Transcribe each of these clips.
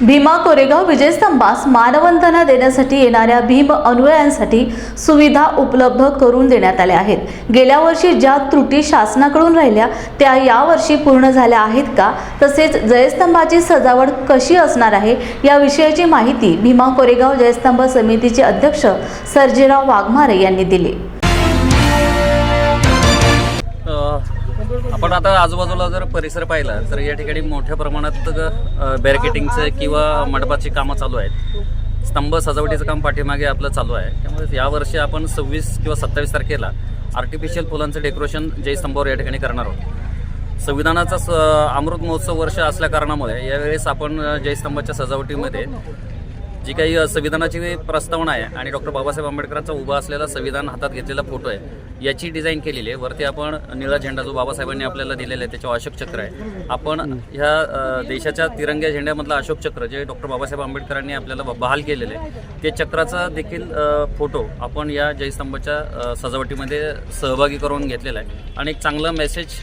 भीमा कोरेगाव विजयस्तंभास मानवंदना देण्यासाठी येणाऱ्या भीम अनुयायांसाठी सुविधा उपलब्ध करून देण्यात आल्या आहेत. गेल्या वर्षी ज्या त्रुटी शासनाकडून राहिल्या त्या यावर्षी पूर्ण झाल्या आहेत का? तसेच जयस्तंभाची सजावट कशी असणार आहे? या विषयाची माहिती भीमा कोरेगाव जयस्तंभ समितीचे अध्यक्ष सर्जेराव वाघमारे यांनी दिली. आपण आता आजूबाजूला जर परिसर पाहिला तर या ठिकाणी मोठ्या प्रमाणात बॅरिकेटिंगचं किंवा मंडपाची कामं चालू आहेत. स्तंभ सजावटीचं काम पाठीमागे आपलं चालू आहे. त्यामुळे यावर्षी आपण सव्वीस किंवा सत्तावीस तारखेला आर्टिफिशियल फुलांचं डेकोरेशन जयस्तंभावर या ठिकाणी करणार आहोत. संविधानाचा स अमृत महोत्सव वर्ष असल्या कारणामुळे यावेळेस आपण जयस्तंभाच्या सजावटीमध्ये जी काही संविधानाची प्रस्तावना आहे आणि डॉक्टर बाबासाहेब आंबेडकरांचा उभा असलेला संविधान हातात घेतलेला फोटो आहे याची डिझाईन केलेली आहे. वरती आपण निळा झेंडा जो बाबासाहेबांनी आपल्याला दिलेला आहे त्याच्यावर अशोक चक्र आहे. आपण ह्या देशाच्या तिरंग्या झेंड्यामधलं अशोक चक्र जे डॉक्टर बाबासाहेब आंबेडकरांनी आपल्याला बहाल केलेलं आहे ते चक्राचा देखील फोटो आपण या जयस्तंभाच्या सजावटीमध्ये सहभागी करून घेतलेला आहे. आणि एक चांगला मेसेज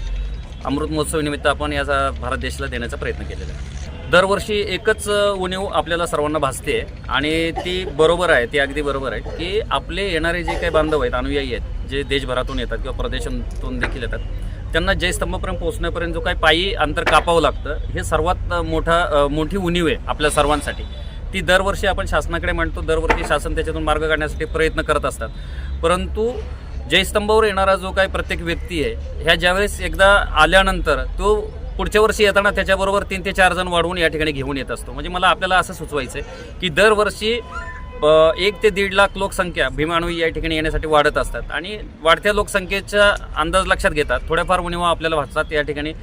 अमृत महोत्सवानिमित्त आपण याचा भारत देशाला देण्याचा प्रयत्न केलेला आहे. दरवर्षी एकच उणीव आपल्याला सर्वांना भासते आणि ती बरोबर आहे ती अगदी बरोबर आहे की आपले येणारे जे काही बांधव आहेत अनुयायी आहेत जे देशभरातून येतात किंवा प्रदेशातून देखील येतात त्यांना जयस्तंभापर्यंत पोहोचण्यापर्यंत जो काही पायी अंतर कापावं लागतं हे सर्वात मोठा मोठी उणीव आहे आपल्या सर्वांसाठी. ती दरवर्षी आपण शासनाकडे म्हणतो दरवर्षी शासन त्याच्यातून मार्ग काढण्यासाठी प्रयत्न करत असतात. परंतु जयस्तंभावर येणारा जो काही प्रत्येक व्यक्ती आहे ह्या ज्यावेळेस एकदा आल्यानंतर तो पुढच्या वर्षी येताना त्याच्याबरोबर तीन ते चार जण वाढवून या ठिकाणी घेऊन येत असतो. म्हणजे मला आपल्याला असं सुचवायचं आहे की दरवर्षी एक ते दीड लाख लोकसंख्या भीमाणवी या ठिकाणी येण्यासाठी वाढत असतात. आणि वाढत्या लोकसंख्येचा अंदाज लक्षात घेतात थोड्याफार उणीवा आपल्याला भासतात या ठिकाणी.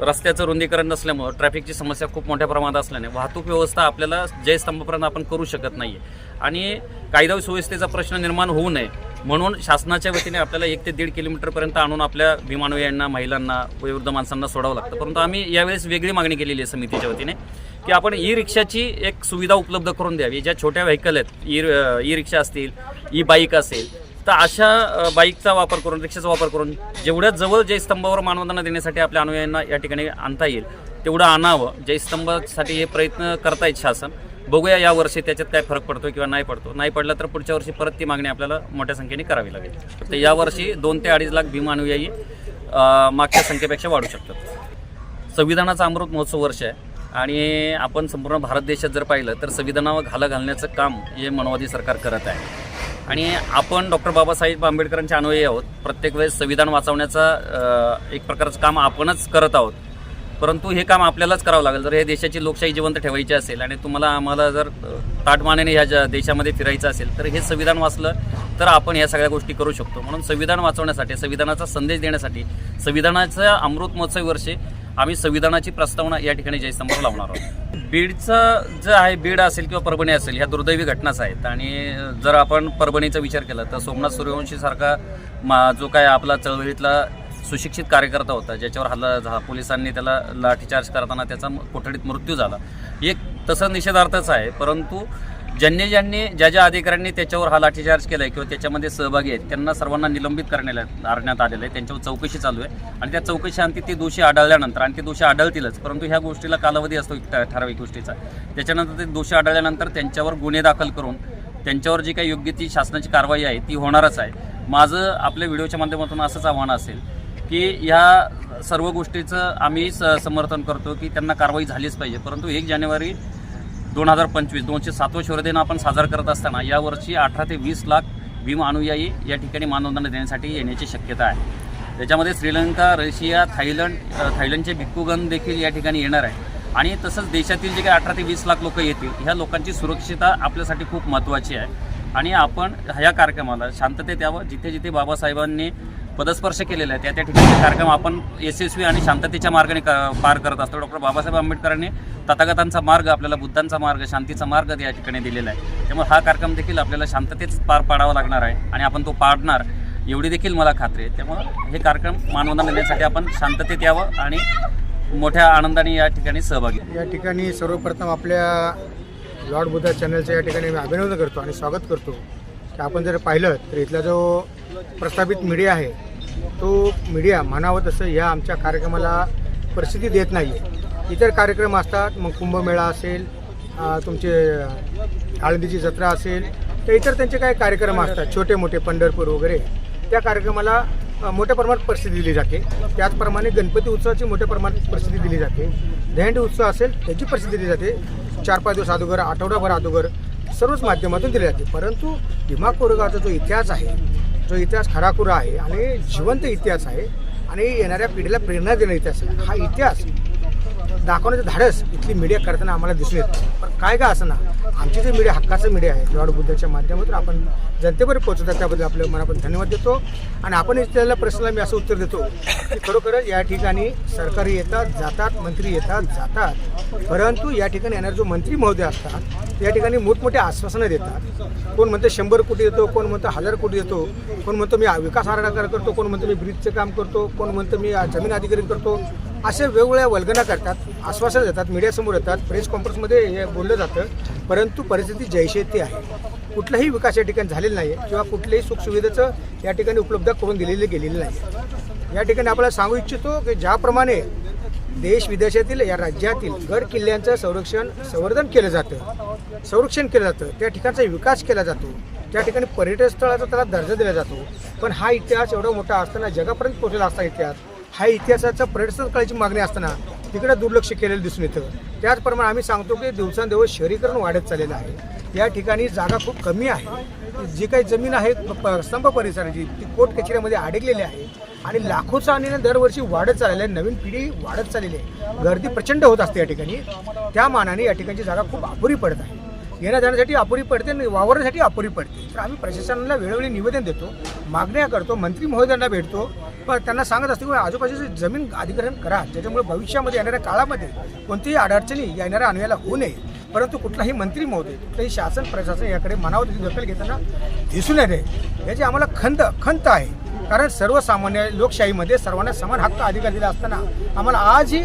रस्त्याचं रुंदीकरण नसल्यामुळं ट्रॅफिकची समस्या खूप मोठ्या प्रमाणात असल्याने वाहतूक व्यवस्था आपल्याला जयस्तंभापर्यंत आपण करू शकत नाही आणि कायदा सुव्यवस्थेचा प्रश्न निर्माण होऊ नये म्हणून शासनाच्या वतीने आपल्याला एक ते दीड किलोमीटरपर्यंत आणून आपल्या विमानवयांना महिलांना वयोवृद्ध माणसांना सोडावं लागतं. परंतु आम्ही यावेळेस वेगळी मागणी केलेली आहे समितीच्या वतीने की आपण ई रिक्षाची एक सुविधा उपलब्ध करून द्यावी. ज्या छोट्या व्हेकल आहेत ई ई रिक्षा असतील ई बाईक असेल तर अशा बाईकचा वापर करून रिक्षाचा वापर करून जेवढ्या जवळ जयस्तंभावर मानवंदना देण्यासाठी आपल्या अनुयायांना या ठिकाणी आणता येईल तेवढं आणावं. जयस्तंभासाठी हे प्रयत्न करतायत शासन. बघूया या वर्षी त्याच्यात काय फरक पडतो किंवा नाही पडतो. नाही पडला तर पुढच्या वर्षी परत ती मागणी आपल्याला मोठ्या संख्येने करावी लागेल. तर यावर्षी दोन ते अडीच लाख भीम अनुयायी मागच्या संख्येपेक्षा वाढू शकतात. संविधानाचा अमृत महोत्सव वर्ष आहे आणि आपण संपूर्ण भारत देशात जर पाहिलं तर संविधानावर घाला घालण्याचं काम हे मनवादी सरकार करत आहे. आणि आपण डॉक्टर बाबासाहेब आंबेडकरांचे अनुयायी आहोत. प्रत्येक वेळेस संविधान वाचवण्याचा एक प्रकारचं काम आपणच करत आहोत. परंतु हे काम आपल्यालाच करावं लागेल. जर हे देशाची लोकशाही जिवंत ठेवायची असेल आणि तुम्हाला आम्हाला जर ताटमानाने ताटमानेने ह्या ज्या देशामध्ये फिरायचं असेल तर हे संविधान वाचलं तर आपण या सगळ्या गोष्टी करू शकतो. म्हणून संविधान वाचवण्यासाठी संविधानाचा संदेश देण्यासाठी संविधानाच्या अमृत महोत्सवी वर्षी आम्ही संविधानाची प्रस्तावना या ठिकाणी जयस्तंभावर लावणार आहोत. बीडचं जे आहे बीड असेल किंवा परभणी असेल ह्या दुर्दैवी घटनाच आहेत. आणि जर आपण परभणीचा विचार केला तर सोमनाथ सूर्यवंशीसारखा मा जो काय आपला चळवळीतला सुशिक्षित कार्यकर्ता होता ज्याच्यावर हल्ला झा पोलिसांनी त्याला लाठीचार्ज करताना त्याचा कोठडीत मृत्यू झाला. एक तसं निषेधार्थच आहे परंतु ज्यांनी ज्यांनी ज्या ज्या अधिकाऱ्यांनी त्याच्यावर हा लाठीचार्ज केला आहे किंवा त्याच्यामध्ये सहभागी आहेत त्यांना सर्वांना निलंबित करण्यात आणण्यात आलेलं आहे. त्यांच्यावर चौकशी चालू आहे. आणि त्या चौकशीअंती ते दोषी आढळल्यानंतर आणि ते दोषी आढळतीलच परंतु ह्या गोष्टीला कालावधी असतो एक ठराविक गोष्टीचा. त्याच्यानंतर ते दोषी आढळल्यानंतर त्यांच्यावर गुन्हे दाखल करून त्यांच्यावर जी काही योग्य ती शासनाची कारवाई आहे ती होणारच आहे. माझं आपल्या व्हिडिओच्या माध्यमातून असंच आव्हान असेल की ह्या सर्व गोष्टीचं आम्ही स समर्थन करतो की त्यांना कारवाई झालीच पाहिजे. परंतु एक जानेवारी दोन हजार पंचवीस दोनशे सातवं शौर्यदिन आपण साजरा करत असताना यावर्षी अठरा ते वीस लाख भीम अनुयायी या ठिकाणी मानवंदना देण्यासाठी येण्याची शक्यता आहे. त्याच्यामध्ये श्रीलंका रशिया थायलंड थायलंडचे भिक्खुगण देखील या ठिकाणी येणार आहे. आणि तसंच देशातील जे काही अठरा ते वीस लाख लोक येतील ह्या लोकांची सुरक्षितता आपल्यासाठी खूप महत्त्वाची आहे. आणि आपण ह्या कार्यक्रमाला शांततेत यावं जिथे जिथे बाबासाहेबांनी पदस्पर्श केलेला आहे त्या त्या ठिकाणी कार्यक्रम आपण यशस्वी आणि शांततेच्या मार्गाने क- पार करत असतो. डॉक्टर बाबासाहेब आंबेडकरांनी तथागतांचा मार्ग आपल्याला बुद्धांचा मार्ग शांतीचा मार्ग या ठिकाणी दिलेला आहे. त्यामुळे हा कार्यक्रम देखील आपल्याला शांततेत पार पाडावा लागणार आहे आणि आपण तो पाडणार एवढी देखील मला खात्री आहे. त्यामुळं हे कार्यक्रम मानवंदना देण्यासाठी आपण शांततेत यावं आणि मोठ्या आनंदाने या ठिकाणी सहभागी या ठिकाणी सर्वप्रथम आपल्या लॉर्ड बुद्धा चॅनलचं या ठिकाणी मी अभिनंदन करतो आणि स्वागत करतो. की आपण जर पाहिलं तर इथला जो प्रस्थापित मीडिया आहे. तो मीडिया म्हणावं तसं ह्या आमच्या कार्यक्रमाला प्रसिद्धी देत नाही इतर कार्यक्रम असतात मग कुंभमेळा असेल तुमचे आळंदीची जत्रा असेल तर इतर त्यांचे काही कार्यक्रम असतात छोटे मोठे पंढरपूर वगैरे. त्या कार्यक्रमाला मोठ्या प्रमाणात प्रसिद्धी दिली जाते. त्याचप्रमाणे गणपती उत्सवाची मोठ्या प्रमाणात प्रसिद्धी दिली जाते. दहंडी उत्सव असेल त्याची प्रसिद्धी दिली जाते. चार पाच दिवस अगोदर आठवडाभर अगोदर सर्वच माध्यमातून दिली जाते. परंतु भीमा कोरेगावचा जो इतिहास आहे जो इतिहास खराखुरा आहे आणि जिवंत इतिहास आहे आणि येणाऱ्या पिढीला प्रेरणा देणारा इतिहास आहे. हा इतिहास दाखवण्याचं धाडस इथली मीडिया करताना आम्हाला दिसून येतं पण काय का असं ना? आमचे जे मीडिया हक्काचं मीडिया आहे लॉर्ड बुद्धाच्या माध्यमातून आपण जनतेपर्यंत पोहोचवतात त्याबद्दल आपल्या मनापासून धन्यवाद देतो. आणि आपण त्याला प्रश्नाला मी असं उत्तर देतो की खरोखरच या ठिकाणी सरकारी येतात जातात मंत्री येतात जातात. परंतु या ठिकाणी येणारे जो मंत्री महोदय असतात या ठिकाणी मोठमोठे आश्वासनं देतात. कोण म्हणतं शंभर कोटी देतो कोण म्हणतं हजार कोटी देतो कोण म्हणतो मी विकास आराखडा करतो कोण म्हणतं मी ब्रिजचं काम करतो कोण म्हणतं मी जमीन अधिकारी करतो असे वेगवेगळ्या वल्गना करतात आश्वासनं देतात मीडियासमोर येतात. प्रेस कॉन्फरन्समध्ये हे बोललं जातं परंतु परिस्थिती जैसे ती आहे. कुठलाही विकास या ठिकाणी झालेला नाही आहे किंवा कुठल्याही सुखसुविधेचं या ठिकाणी उपलब्ध करून दिलेली गेलेली नाही या ठिकाणी आपल्याला सांगू इच्छितो की ज्याप्रमाणे देश विदेशातील या राज्यातील गड किल्ल्यांचं संरक्षण संवर्धन केलं जातं संरक्षण केलं जातं त्या ठिकाणचा विकास केला जातो त्या ठिकाणी पर्यटन स्थळाचा त्याला दर्जा दिला जातो. पण हा इतिहास एवढा मोठा असताना जगापर्यंत पोहोचला असता इतिहास. हा इतिहासाचा पर्यटन स्थळाची मागणी असताना तिकडे दुर्लक्ष केलेलं दिसून येतं. त्याचप्रमाणे आम्ही सांगतो की दिवसांदिवस शहरीकरण वाढत चाललेलं आहे. या ठिकाणी जागा खूप कमी आहे. जी काही जमीन आहे प- स्तंभ परिसराची ती कोर्ट कचेऱ्यामध्ये अडकलेली आहे आणि लाखोचा आणि दरवर्षी वाढत चाललेला आहे नवीन पिढी वाढत चाललेली आहे. गर्दी प्रचंड होत असते या ठिकाणी. त्या मानाने या ठिकाणची जागा खूप अपुरी पडत आहे. येण्या जाण्यासाठी अपुरी पडते आणि वावरण्यासाठी अपुरी पडते. तर आम्ही प्रशासनाला वेळोवेळी निवेदन देतो मागण्या करतो मंत्री महोदयांना भेटतो पण त्यांना सांगत असते की आजूबाजूची जमीन अधिग्रहण करा. ज्याच्यामुळे भविष्यामध्ये येणाऱ्या काळामध्ये कोणतीही अडचणी येणाऱ्या अन्यायाला होऊ नये. परंतु कुठलाही मंत्री महोदय कुठलाही शासन प्रशासन याकडे मनावर दखल घेताना दिसून येते. याची आम्हाला खंत खंत आहे. कारण सर्वसामान्य लोकशाहीमध्ये सर्वांना समान हक्क अधिकार दिला असताना आम्हाला आजही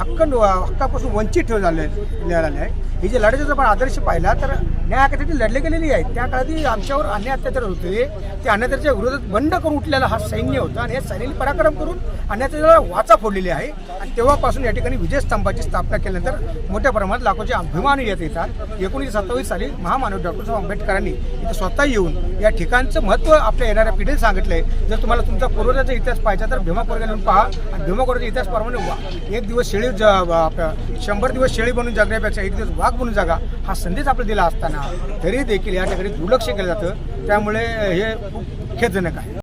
हक्क हक्कापासून वंचित ठेव झाले मिळालेले आहे ही जी लढाईचा जर आपण आदर्श पाहिला तर न्याय हक्कासाठी लढले गेलेली आहे. त्या काळात आमच्यावर अन्याय अत्याचार होते. ते अत्याचाराच्या विरोधात बंड करून उठलेला हा सैन्य होता आणि या सैन्याने पराक्रम करून अन्याचाराला वाचा फोडलेली आहे. आणि तेव्हापासून या ठिकाणी विजयस्तंभाची स्थापना केल्यानंतर मोठ्या प्रमाणात लाखोचे अभिमान येत येतात. एकोणीसशे सत्तावीस साली महामानव डॉक्टर साहेब आंबेडकरांनी इथे स्वतः येऊन या ठिकाणचं महत्त्व आपल्या येणाऱ्या पिढीला सांगितलंय. जर तुम्हाला तुमचा पूर्वजाचा इतिहास पाहिजे तर भीमा कोरेगाव येऊन पहा. आणि भीमा कोरेगावच्या इतिहासप्रमाणे एक दिवस शेळी ज- शंभर दिवस शेळी बनून जगण्यापेक्षा एक दिवस वाघ बनून जागा हा संदेश आपल्याला दिला असताना. तरी देखील या ठिकाणी दुर्लक्ष केलं जातं. त्यामुळे हे खूप खेदजनक आहे.